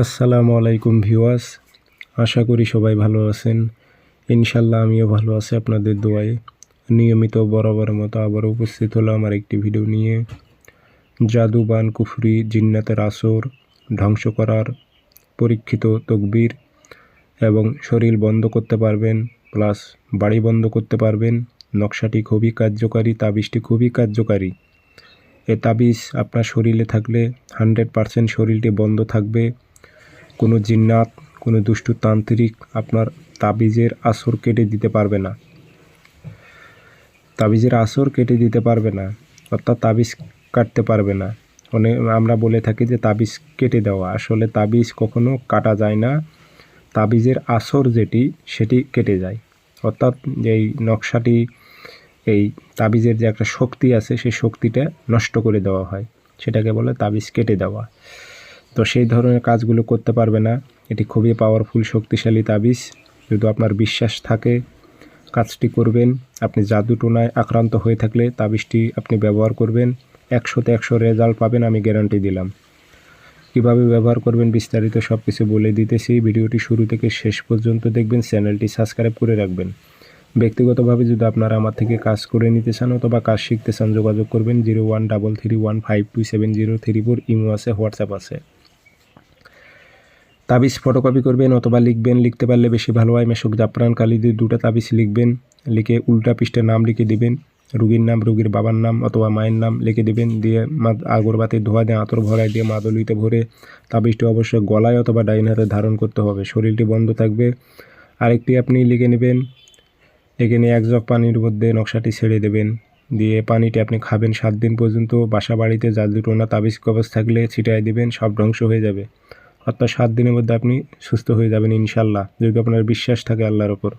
আসসালামু আলাইকুম ভিউয়ার্স। আশা করি সবাই ভালো আছেন। ইনশাল্লাহ আমিও ভালো আছি আপনাদের দোয়ায়। নিয়মিত বরাবর মতো আবার উপস্থিত হলো আমার একটি ভিডিও নিয়ে। জাদু বান কুফরি, জিন্নাতের আসর, ধ্বংস করার পরীক্ষিত তকবির এবং শরীর বন্ধ করতে পারবেন, প্লাস বাড়ি বন্ধ করতে পারবেন। নকশাটি খুবই কার্যকারী, তাবিজটি খুবই কার্যকারী। এ তাবিজ আপনার শরীরে থাকলে হান্ড্রেড পারসেন্ট শরীরটি বন্ধ থাকবে। কোনো জিন্নাত, কোনো দুষ্টু তান্ত্রিক আপনার তাবিজের আসর কেটে দিতে পারবে না। তাবিজের আসর কেটে দিতে পারবে না, অর্থাৎ তাবিজ কাটতে পারবে না। অনেক, আমরা বলে থাকি যে তাবিজ কেটে দেওয়া। আসলে তাবিজ কখনো কাটা যায় না। তাবিজের আসর যেটি, সেটি কেটে যায়। অর্থাৎ এই নকশাটি, এই তাবিজের যে একটা শক্তি আছে, সেই শক্তিটা নষ্ট করে দেওয়া হয়। সেটাকে বলে তাবিজ কেটে দেওয়া। তো সেই ধরনের কাজগুলো করতে পারবে না। এটি খুবই পাওয়ারফুল শক্তিশালী তাবিজ। যদি আপনার বিশ্বাস থাকে কাজটি করবেন, আপনি জাদু টোনায় আক্রান্ত হয়ে থাকলে তাবিজটি আপনি ব্যবহার করবেন। একশোতে একশো রেজাল্ট পাবেন, আমি গ্যারান্টি দিলাম। কীভাবে ব্যবহার করবেন বিস্তারিত সব কিছু বলে দিতেছি। ভিডিওটি শুরু থেকে শেষ পর্যন্ত দেখবেন, চ্যানেলটি সাবস্ক্রাইব করে রাখবেন। ব্যক্তিগতভাবে যদি আপনারা আমার থেকে কাজ করে নিতে চান অথবা কাজ শিখতে চান, যোগাযোগ করবেন zero one double three one five two seven zero three four. Imo আছে, হোয়াটসঅ্যাপ আছে। তাবিজ ফটোকপি করবেন অথবা লিখবেন। লিখতে পারলে বেশি ভালো হয়। মেশক জাফরান কালি দিয়ে দুটো তাবিজ লিখবেন। লিখে উল্টা পৃষ্ঠে নাম লিখে দিবেন। রুগীর নাম, রুগীর বাবার নাম অথবা মায়ের নাম লিখে দিবেন। দিয়ে মা- আগরবাতি ধোয়া দিয়ে, আঁতর ভরায় দিয়ে, মাদলিতে ভরে তাবিজটি অবশ্যই গলায় অথবা ডাইন হাতে ধারণ করতে হবে। শরীরটি বন্ধ থাকবে। আরেকটি আপনি লিখে নেবেন। এখানে এক জগ পানির মধ্যে নকশাটি ছেড়ে দেবেন। দিয়ে পানিটি আপনি খাবেন সাত দিন পর্যন্ত। বাসা বাড়িতে টোনা তাবিজ কবজ থাকলে ছিটাই দেবেন। সব ধ্বংস হয়ে যাবে। অর্থাৎ সাত দিনের মধ্যে আপনি সুস্থ হয়ে যাবেন ইনশাল্লাহ, যদি আপনার বিশ্বাস থাকে আল্লাহর ওপর।